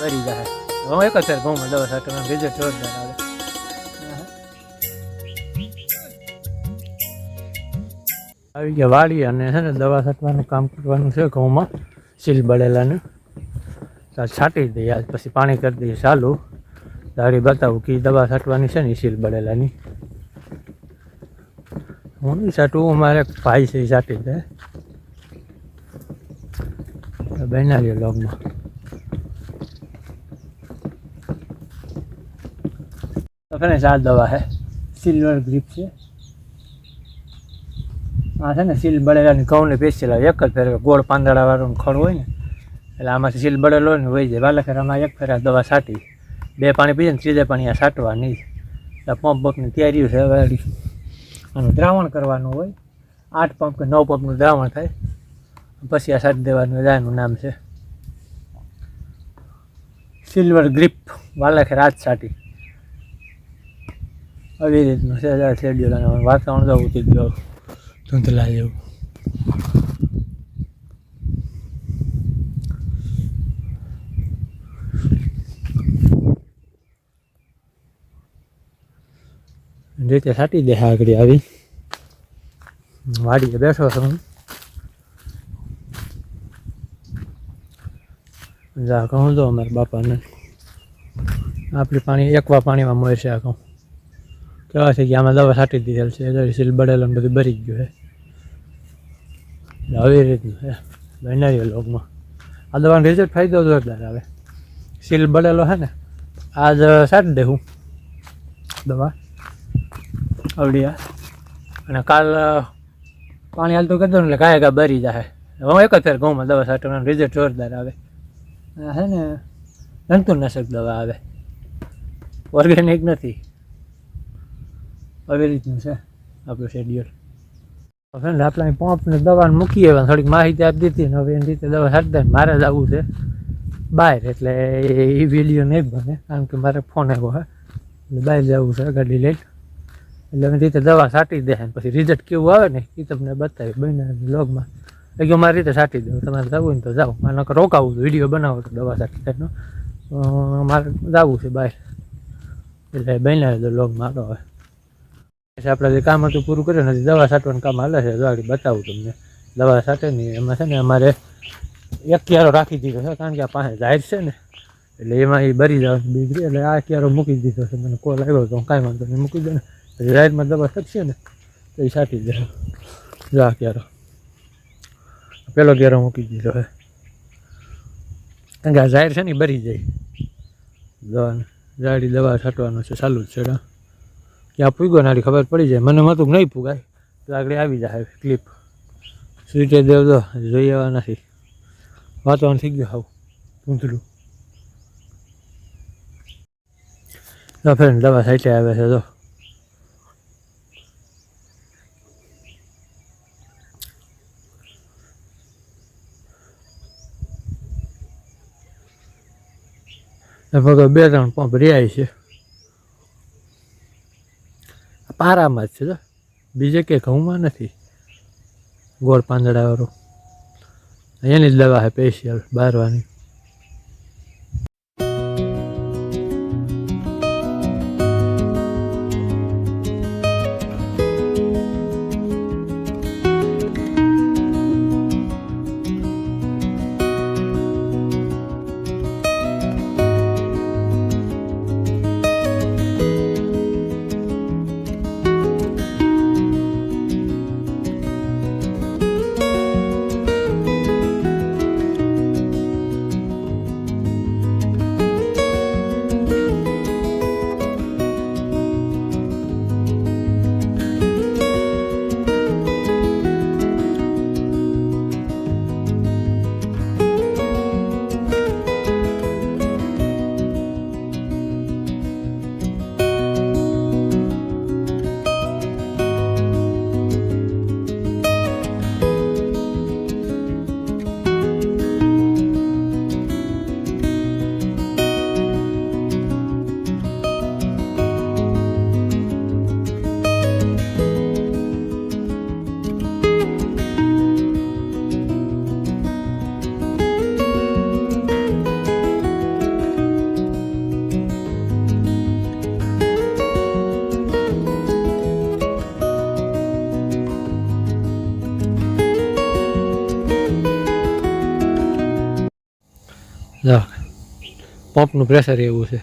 કરી જાય હું એક ફેર ઘઉંમાં દવા છાંટવાનું રિઝલ્ટ જોરદાર આવે આવી ગયા વાળી અને છે ને દવા છાંટવાનું કામ કરવાનું છે ઘઉંમાં, સીલ બળેલાને. છાંટી દઈએ, આજ પછી પાણી કરી દઈએ ચાલુ. દાડી બતાવું કે દવા છાંટવાની છે ને સીલ બળેલાની. હું નહીં છાંટવું મારે ભાઈ છે છાંટી દે. બનાવીએ લોગમાં ફ્રેન્ડ આ દવા છે. સિલ્વર ગ્રીપ છે. આ છે ને, સીલ બળેલાની ઘઉંને પેસેલા એક જ ફેર ગોળ પાંદડાવાળું ખળ હોય ને. એટલે આમાંથી સીલ બળેલો ને વહી જાય. વાલા ફેર આમાં એક ફેર દવા છાંટી. બે પાણી પીએ ને ત્રીજે પાણી આ સાટવા નહીં પંપ પંપની તૈયારી છે હવે આનું દ્રાવણ કરવાનું હોય. આઠ પંપ કે નવ પંપનું દ્રાવણ થાય. પછી આ સાટી દેવાનું દાયનું નામ છે. Silver grip. વાલા ખેર આજ છાંટી. આવી રીતનું છે શેડ્યુલ અને વાતાવરણ તો ઉતરી ગયું ધૂંધલા જેવું. રીતે સાટી દે આગળ આવી. વાડીએ બેઠો છું જા કહું તો અમારા બાપાને. આપણી પાણી એકવા પાણીમાં મળશે આ કહું કેવા છે કે આમાં દવા છાંટી દીધેલ છે સીલ બળેલો ને બધું ભરી ગયું છે. આવી રીતનું છે બનાવીએ લોગમાં આ દવાનો રિઝલ્ટ ફાયદો જોરદાર આવે. સીલ બળેલો છે ને આજ છાંટી દે હું, દવા. આવડિયા અને કાલ પાણી હાલતું કરી દઉં ને એટલે ગાય ગા બરી જાય હું એક જ ફેર ઘઉંમાં દવા છાંટવાનું રિઝલ્ટ જોરદાર આવે. છે ને, જંતુનાશક દવા આવે. ઓર્ગેનિક નથી. આવી રીતનું છે આપણું શેડ્યુલ ફ્રેન્ડ આપણે અહીં પંપને દવાને મૂકી આવ્યા થોડીક માહિતી આપી દીધી ને હવે એની રીતે દવા દે મારે જ આવવું છે બહાર, એટલે એ વીડિયો નહીં બને, કારણ કે મારે ફોન આવ્યો હે એટલે બહાર જવું છે, ગાડી લઈને. એટલે એની રીતે દવા છાંટી દે પછી રિઝલ્ટ કેવું આવે ને, એ તમને બતાવી બન્યા લોગમાં એટલે મારી રીતે સાટી દઉં તમારે જવું ને તો જાઓ મારે નકર રોકાવું છું વીડિયો બનાવો તો દવા છાંટી દેનો મારે જવું છે બહાર. એટલે બન્યા તો લોગમાં આગળ હવે. પછી આપણે જે કામ હતું પૂરું કર્યું નથી દવા છાંટવાનું કામ હાલે છે ગાડી બતાવું તમને. દવા છાંટે નહીં એમાં છે ને અમારે એક ક્યારો રાખી દીધો છે, કારણ કે આ પાસે જાહેર છે ને. એટલે એમાં એ બરી જવાની બીજરી એટલે આ ક્યારો મૂકી દીધો છે. મને કોલ આવ્યો તો કાંઈ વાંધો નહીં, મૂકી દે ને. પછી જાહેરમાં દવા શકશે ને, તો એ સાટી દે. જો આ ક્યારો પેલો ક્યારો મૂકી દીધો છે. કારણ કે આ જાહેર છે ને બરી જાય. દવાને જાડી દવા છાંટવાનો છે, ચાલુ જ છે ક્યાં પૂગ્યો નાડી ખબર પડી જાય. મને મતું નહીં પૂગાય. તો આગળ આવી જાય ક્લિપ સ્વીટે દેવ તો જોઈ આવવા નથી વાતાવરણ થઈ ગયું હાવ. ઊંધળું. તો ફ્રેન્ડ દવા સાઈટે આવે છે તો લગભગ બે ત્રણ પંપ રહ્યા છે. પારામાં જ છે તો બીજે કે ઘઉંમાં નથી. ગોળ પાંદડાવાળું. એની જ દવા છે સ્પેશિયલ બારવાની. જો. પંપનું પ્રેશર એવું છે.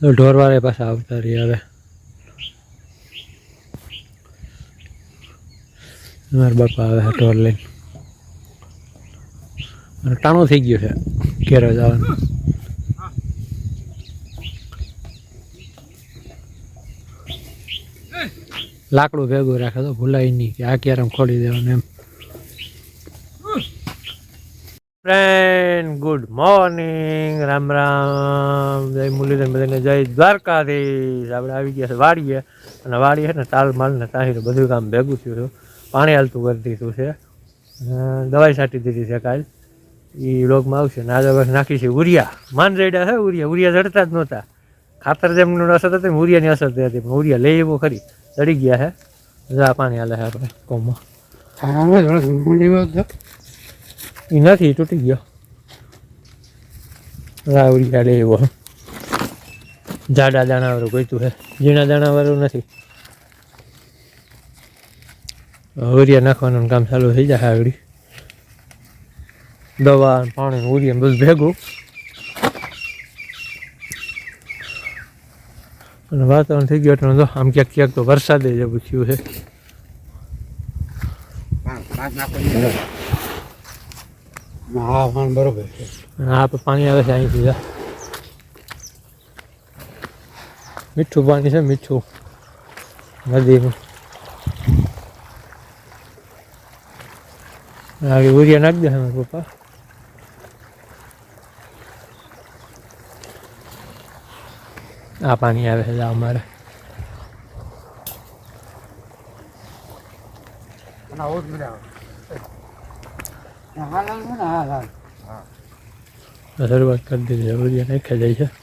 તો ઢોરવાળે પાછા આવતા રહી હવે. મારા બાપા આવે ઢોર લઈને. ટાણું થઈ ગયું છે ઘેર જવાનું લાકડું ભેગું રાખે તો ભૂલાય નહીં કે આ ક્યારે ખોલી દેવાનું એમ. Friend good morning Ram Ram. જય મુરલીધર, બધાને જય દ્વારકાધીશ. આપણે આવી ગયા છે વાડીએ. અને વાડીએ ને તાલ માલ ને તાહીર બધું કામ ભેગું થયું છે પાણી હાલતું કરી દીધું છે. દવાઈ છાંટી દીધી છે કાલ. એ રોગમાં આવશે. ને આજે બસ નાખી છે ઉરિયા. માન રેડ્યા છે ઉરિયા. ઉરિયા જડતા જ નહોતા. ખાતર જેમનું અસર હતી ઉરિયાની અસર થઈ હતી. પણ ઉરિયા લઈ એવો ખરી. ચડી ગયા હે. જા પાણી હાલે હે આપણે કોમમાં. એ નથી તૂટી ગયો. રાવડી ચાલે એવો. જાડા દાણાવાળું ગોઈતું હે. ઝીણા દાણાવાળું નથી. ઉરિયા નાખવાનું કામ ચાલુ થઈ જાય આવડી દવા પાણી ઉરિયા બધું ભેગું. અને વાતાવરણ થઈ ગયું એટલે જો આમ ક્યાંક ક્યાંક તો વરસાદે જેવું થયું છે. હા પણ બરોબર છે. અને આ પણ પાણી આવે છે અહીંથી જા. મીઠું પાણી છે મીઠું. નદીનું. આગળ ઉરિયા નાખી દે મારા પપ્પા. આ પાણી આવે છે અમારે શરૂઆત કરી દીધી જરૂરિયાત નાખ્યા જાય છે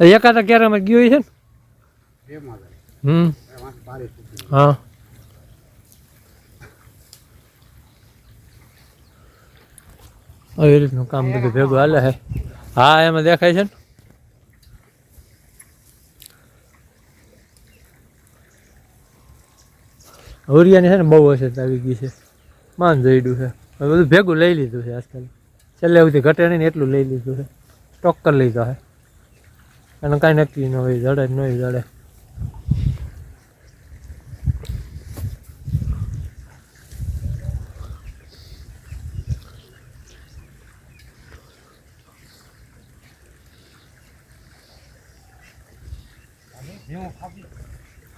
એકાદા ક્યારામાં ગયો છે ને? બે માં હમ. એમાં બારીશ સુધી. હા. આવી રીતનું કામ બધું ભેગું હાલે છે હા, એમાં દેખાય છે ને? હોરિયાની છે ને બહુ અસર આવી ગઈ છે. માન જઈડું છે. હવે બધું ભેગું લઈ લીધું છે આજકાલ. છેલ્લે સુધી ઘટે નહીં ને એટલું લઈ લીધું છે. સ્ટોક કરી લીધો છે. અને કાંઈ નક્કી ન હોય જડે જ નહીં જડે જેવું ખાધી,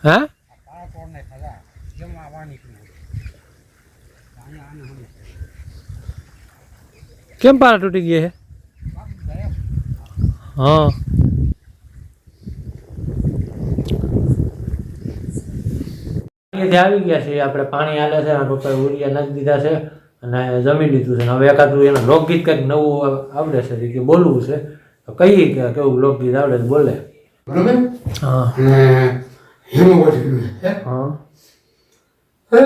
હા આ પાળા તોડને ખાધા, જેમ આ વાર નીકળ્યું. અહીંયા આને હમે. કેમ પારા તૂટી ગયા છે બાપ ગયા. હા આવી ગયા છે. આપણે પાણી હાલે છે આ પપ્પાએ ઉરિયા નાખી દીધા છે અને જમી લીધું છે. હવે એકાદું એના લોકગીત કંઈક નવું આવડે છે કે બોલવું છે. તો કહીએ કે કેવું લોકગીત આવડે છે બોલે. બરોબર? હા. અને હા? હે.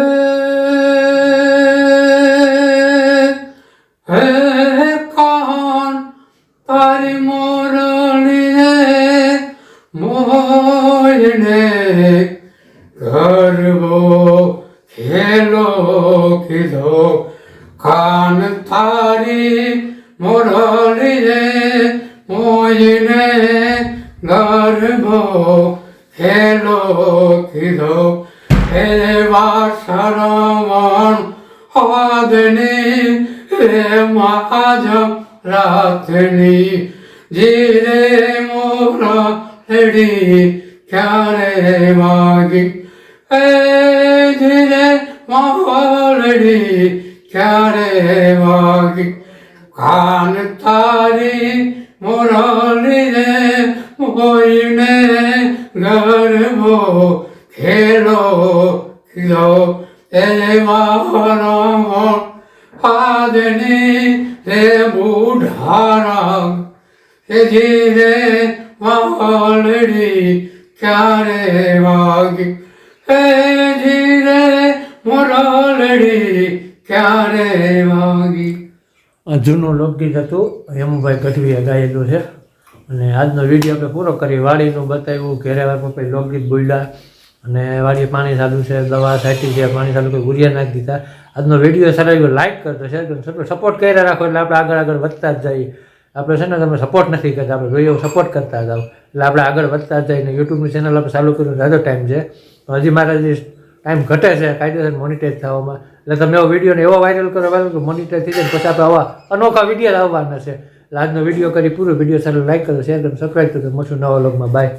હે ગરબો ખેલો કીધો કાન તારી મોરલી રે મોયને ગરબો ખેલો કીધો એવા શરમણ આદની રે માજ રાતની, જીરે મોરા લેડી ક્યારે માગી એ જીરે મોરડી ક્યારે વાગી? કાન તારી મોરલી રે મોઈને ગરબો ખેલો ખીલો એ મારો પાદની રે બુઢારા એ ધીરે વાલડી ક્યારે વાગી? જૂનું લોકગીત હતું, હેમુભાઈ ગઢવીએ ગાયેલું છે. અને આજનો વીડિયો આપણે પૂરો કરી વાડીનું બતાવ્યું, ઘેરે કોઈ લોકગીત બોલ્યા. અને વાડીએ પાણી ચાલુ છે, દવા છાંટી છે, પાણી ચાલુ કોઈ ગુરિયા નાખી દીધા. આજનો વીડિયો સારા એવું લાઈક કરતો કરતો સપોર્ટ કર્યા રાખો એટલે આપણે આગળ આગળ વધતા જ જઈએ. આપણે છે ને તમે સપોર્ટ નથી કરતા, આપણે જોઈએ સપોર્ટ કરતા જાઓ. એટલે આપણે આગળ વધતા જ જઈએ ને યુટ્યુબની ચેનલ આપણે ચાલુ કર્યું જાજો ટાઈમ છે. હજી મારા જે ટાઈમ ઘટે છે, કાયદેસર મોનિટાઈઝ થવામાં. એટલે તમે એવો વિડીયોને એવો વાયરલ કરો વાયરલ કરો મોનિટાઈઝ થઈ જાય પછી આપણે આવા અનોખા વીડિયો આવવાના છે. એટલે આજનો વીડિયો કરી, પૂરો વીડિયો સારો લાઈક કરો શેર કરો સબસ્ક્રાઈબ કરો. મળશું નવા લોગમાં બાય